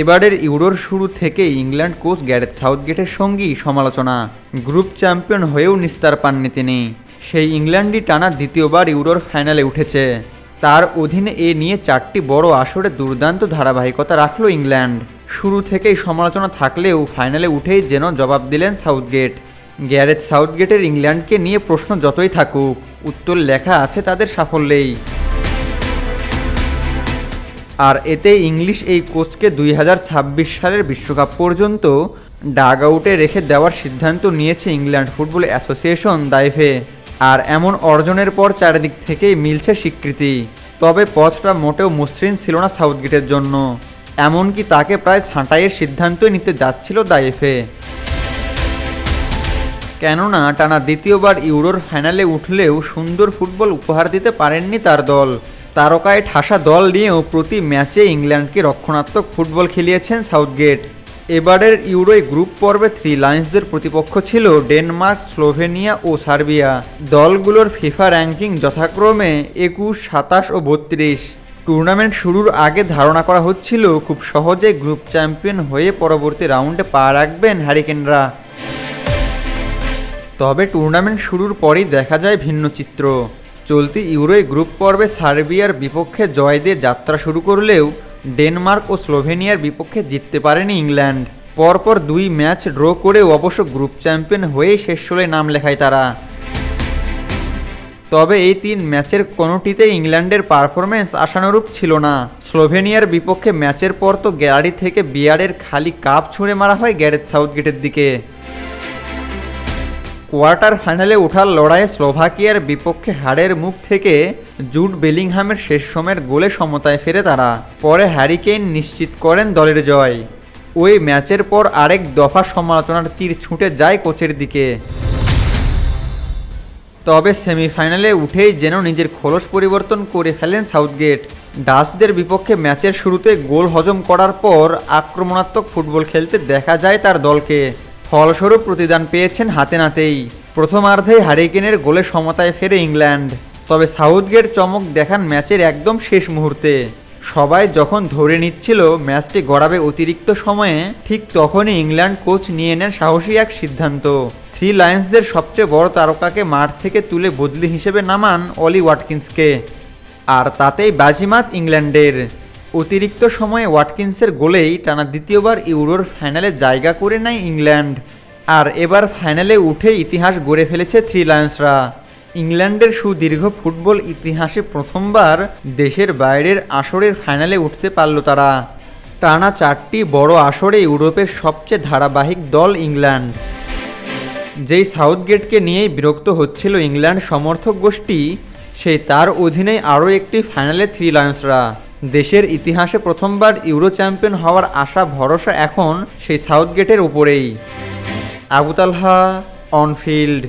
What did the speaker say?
এবারের ইউরোর শুরু থেকে ইংল্যান্ড কোচ গ্যারেথ সাউথগেটের সঙ্গেই সমালোচনা। গ্রুপ চ্যাম্পিয়ন হয়েও নিস্তার পাননি তিনি। সেই ইংল্যান্ডই টানা দ্বিতীয়বার ইউরোর ফাইনালে উঠেছে। তার অধীনে এ নিয়ে চারটি বড় আসরে দুর্দান্ত ধারাবাহিকতা রাখল ইংল্যান্ড। শুরু থেকেই সমালোচনা থাকলেও ফাইনালে উঠেই যেন জবাব দিলেন সাউথগেট। গ্যারেথ সাউথগেটের ইংল্যান্ডকে নিয়ে প্রশ্ন যতই থাকুক, উত্তর লেখা আছে তাদের সাফল্যেই। আর এতে ইংলিশ এই কোচকে দুই হাজার ছাব্বিশ সালের বিশ্বকাপ পর্যন্ত ডাগ আউটে রেখে দেওয়ার সিদ্ধান্ত নিয়েছে ইংল্যান্ড ফুটবল অ্যাসোসিয়েশন দাইফে। আর এমন অর্জনের পর চারিদিক থেকেই মিলছে স্বীকৃতি। তবে পথটা মোটেও মসৃণ ছিল না সাউথগেটের জন্য। এমনকি তাকে প্রায় ছাঁটাইয়ের সিদ্ধান্তই নিতে যাচ্ছিল দাইফে। কেননা টানা দ্বিতীয়বার ইউরোর ফাইনালে উঠলেও সুন্দর ফুটবল উপহার দিতে পারেননি তার দল। তারকায় ঠাসা দল নিয়েও প্রতি ম্যাচে ইংল্যান্ডকে রক্ষণাত্মক ফুটবল খেলিয়েছেন সাউথগেট। এবারের ইউরোয় গ্রুপ পর্বে থ্রি লায়ন্সদের প্রতিপক্ষ ছিল ডেনমার্ক, স্লোভেনিয়া ও সার্বিয়া। দলগুলোর ফিফা র্যাঙ্কিং যথাক্রমে একুশ, সাতাশ ও বত্রিশ। টুর্নামেন্ট শুরুর আগে ধারণা করা হচ্ছিল খুব সহজে গ্রুপ চ্যাম্পিয়ন হয়ে পরবর্তী রাউন্ডে পা রাখবেন হ্যারিকেনরা। তবে টুর্নামেন্ট শুরুর পরই দেখা যায় ভিন্ন চিত্র চলতি ইউরোয় গ্রুপ পর্বে সার্বিয়ার বিপক্ষে জয় দিয়ে যাত্রা শুরু করলেও ডেনমার্ক ও স্লোভেনিয়ার বিপক্ষে জিততে পারেনি ইংল্যান্ড। পরপর দুই ম্যাচ ড্র করেও অবশ্য গ্রুপ চ্যাম্পিয়ন হয়েই শেষ ষোলোয় নাম লেখায় তারা। তবে এই তিন ম্যাচের কোনোটিতে ইংল্যান্ডের পারফরমেন্স আশানুরূপ ছিল না। স্লোভেনিয়ার বিপক্ষে ম্যাচের পর তো গ্যালারি থেকে বিয়ারের খালি কাপ ছুঁড়ে মারা হয় গ্যারেথ সাউথগেটের দিকে। কোয়ার্টার ফাইনালে ওঠার লড়াইয়ে স্লোভাকিয়ার বিপক্ষে হারের মুখ থেকে জুট বেলিংহামের শেষ সময়ের গোলে সমতায় ফেরে তারা। পরে হ্যারিকেইন নিশ্চিত করেন দলের জয়। ওই ম্যাচের পর আরেক দফা সমালোচনার তীর ছুটে যায় কোচের দিকে। তবে সেমিফাইনালে উঠেই যেন নিজের খোলস পরিবর্তন করে ফেলেন সাউথগেট। ডাচদের বিপক্ষে ম্যাচের শুরুতে গোল হজম করার পর আক্রমণাত্মক ফুটবল খেলতে দেখা যায় তার দলকে। ফলস্বরূপ প্রতিদান পেয়েছেন হাতে নাতেই। প্রথমার্ধেই হারিকেনের গোলে সমতায় ফেরে ইংল্যান্ড। তবে সাউথগেট চমক দেখান ম্যাচের একদম শেষ মুহূর্তে। সবাই যখন ধরে নিচ্ছিল ম্যাচটি গড়াবে অতিরিক্ত সময়ে, ঠিক তখনই ইংল্যান্ড কোচ নিয়ে নেন সাহসী এক সিদ্ধান্ত। থ্রি লায়ন্সদের সবচেয়ে বড় তারকাকে মাঠ থেকে তুলে বদলি হিসেবে নামান অলি ওয়াটকিন্সকে। আর তাতেই বাজিমাত ইংল্যান্ডের। অতিরিক্ত সময়ে ওয়াটকিন্সের গোলেই টানা দ্বিতীয়বার ইউরোর ফাইনালে জায়গা করে নেয় ইংল্যান্ড। আর এবার ফাইনালে উঠে ইতিহাস গড়ে ফেলেছে থ্রি লায়ন্সরা। ইংল্যান্ডের সুদীর্ঘ ফুটবল ইতিহাসে প্রথমবার দেশের বাইরের আসরের ফাইনালে উঠতে পারল তারা। টানা চারটি বড় আসরে ইউরোপের সবচেয়ে ধারাবাহিক দল ইংল্যান্ড। যেই সাউথগেটকে নিয়েই বিরক্ত হচ্ছিল ইংল্যান্ড সমর্থক গোষ্ঠী, সেই তার অধীনে আরও একটি ফাইনালে থ্রি লায়ন্সরা। দেশের ইতিহাসে প্রথমবার ইউরো চ্যাম্পিয়ন হওয়ার আশা ভরসা এখন সেই সাউথগেটের উপরেই। আবুতালহা অনফিল্ড।